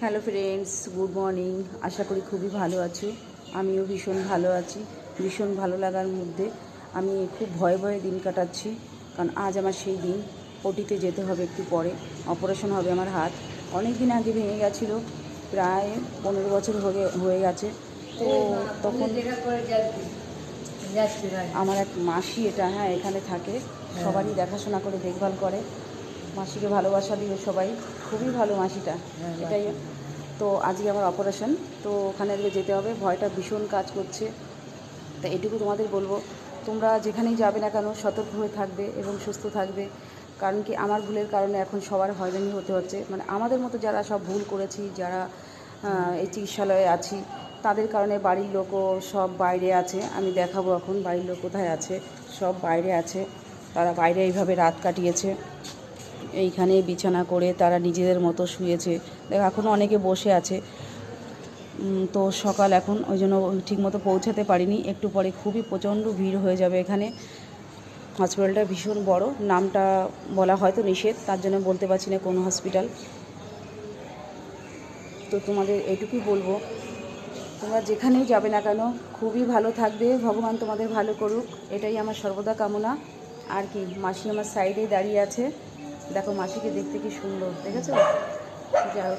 Hello friends good morning আশা করি খুবই ভালো আছো। আমিও ভীষণ ভালো আছি, ভীষণ ভালো লাগার মধ্যে। আমি খুব ভয়ে ভয়ে দিন কাটাচ্ছি, কারণ আজ আমার সেই দিন। ওটিতে যেতে হবে একটু পরে। অপারেশন হবে আমার হাত। অনেক দিন আগে ভেঙে গেছিল, প্রায় পনেরো বছর হয়ে হয়ে গেছে। তো তখন আমার এক মাসি এটা হ্যাঁ এখানে থাকে। সবারই দেখাশোনা করে, দেখভাল করে। মাসিকে ভালোবাসা দিও সবাই। খুবই ভালো মাসিটা। হ্যাঁ, এটাই। তো আজকে আমার অপারেশন তো ওখানে আজকে যেতে হবে। ভয়টা ভীষণ কাজ করছে। তা এটুকু তোমাদের বলব। তোমরা যেখানেই যাবে না কেন সতর্ক হয়ে থাকবে এবং সুস্থ থাকবে। কারণ কি আমার ভুলের কারণে এখন সবার হয়রানি হতে হচ্ছে। মানে আমাদের মতো যারা সব ভুল করেছি যারা এই চিকিৎসালয়ে আছি তাদের কারণে বাড়ির লোকও সব বাইরে আছে। আমি দেখাবো এখন বাড়ির লোক কোথায় আছে। সব বাইরে আছে। তারা বাইরে এইভাবে রাত কাটিয়েছে। এইখানে বিছানা করে তারা নিজেদের মতো শুয়েছে। দেখ এখনও অনেকে বসে আছে। তো সকাল এখন ওই জন্য ঠিকমতো পৌঁছাতে পারিনি। একটু পরে খুবই প্রচণ্ড ভিড় হয়ে যাবে এখানে। হসপিটালটা ভীষণ বড়। নামটা বলা হয়তো নিষেধ, তার জন্য বলতে পারছি না কোন হসপিটাল। তো তোমাদের এটুকুই বলব। তোমরা যেখানেই যাবে না কেন, খুবই ভালো থাকবে। ভগবান তোমাদের ভালো করুক। এটাই আমার সর্বদা কামনা। আর কি, মাসি আমার সাইডেই দাঁড়িয়ে আছে। দেখো মাসিকে দেখতে কি সুন্দর দেখেছ? যাই